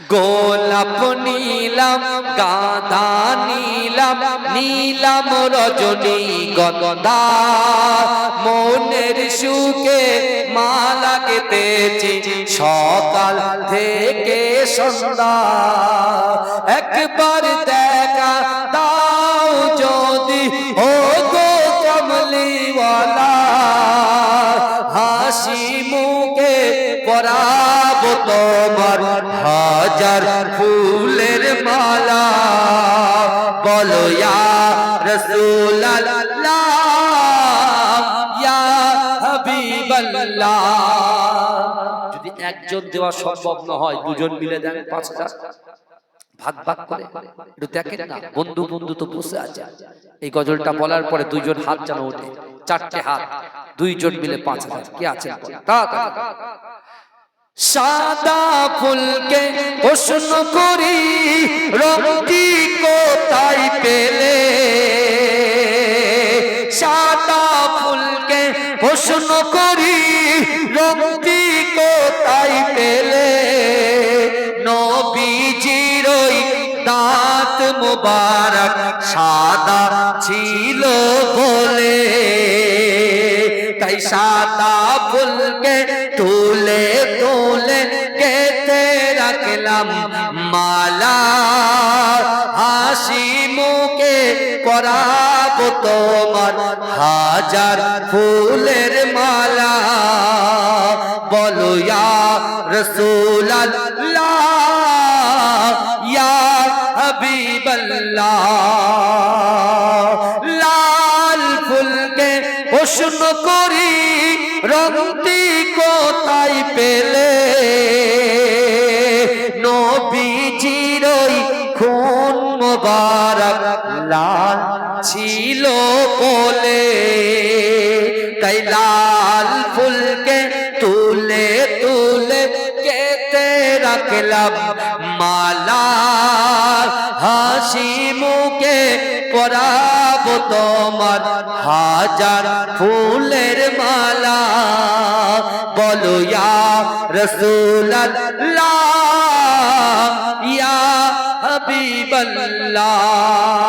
গোলাপ নীলাম গাঁদা নীলাম নীলাম রজনী গন্ধা মনের সুখে মালা কেতে সকাল থেকে সন্ধ্যা। একবার দেখা তোমার হাজার ফুলের মালা। বলো, ইয়া হাবিবাল্লাহ। যদি একজন দেওয়া সম্ভব না হয়, দুজন মিলে দেন পাঁচ হাজার ভাগ ভাগ করে। একটু দেখেন না, বন্ধু বন্ধু তো বসে আছে। এই গজলটা বলার পরে দুইজন হাত যেন ওঠে। চারটে হাত, দুইজন মিলে পাঁচ হাজার কে আছেন। সাদা ফুলকে প্রশ্ন করি রঙটি কোথায় পেলে? সাদা ফুলকে প্রশ্ন করি রঙটি কোথায় পেলে? নবীজির ওই দাঁত মুবারক সাদা ছিল বলে। তাই সাদা ফুলকে তুলে রাখলাম মালা হাসি মুখে করাবো তোমার হাজার ফুলের মালা। বলো ইয়া রসুলাল্লাহ ইয়া হাবিবাল্লাহ। লাল ফুলকে প্রশ্ন করি রঙটি কোথায় পেলে? মোবারক লাল ছিল বলে তাই লাল ফুলকে তুলে তুলে কেটে রাখলাম মালা। হাসি মুখে পরাবো তোমার হাজার ফুলের মালা। বলো, ইয়া রসুলাল্লাহ। হাবিবাল্লাহ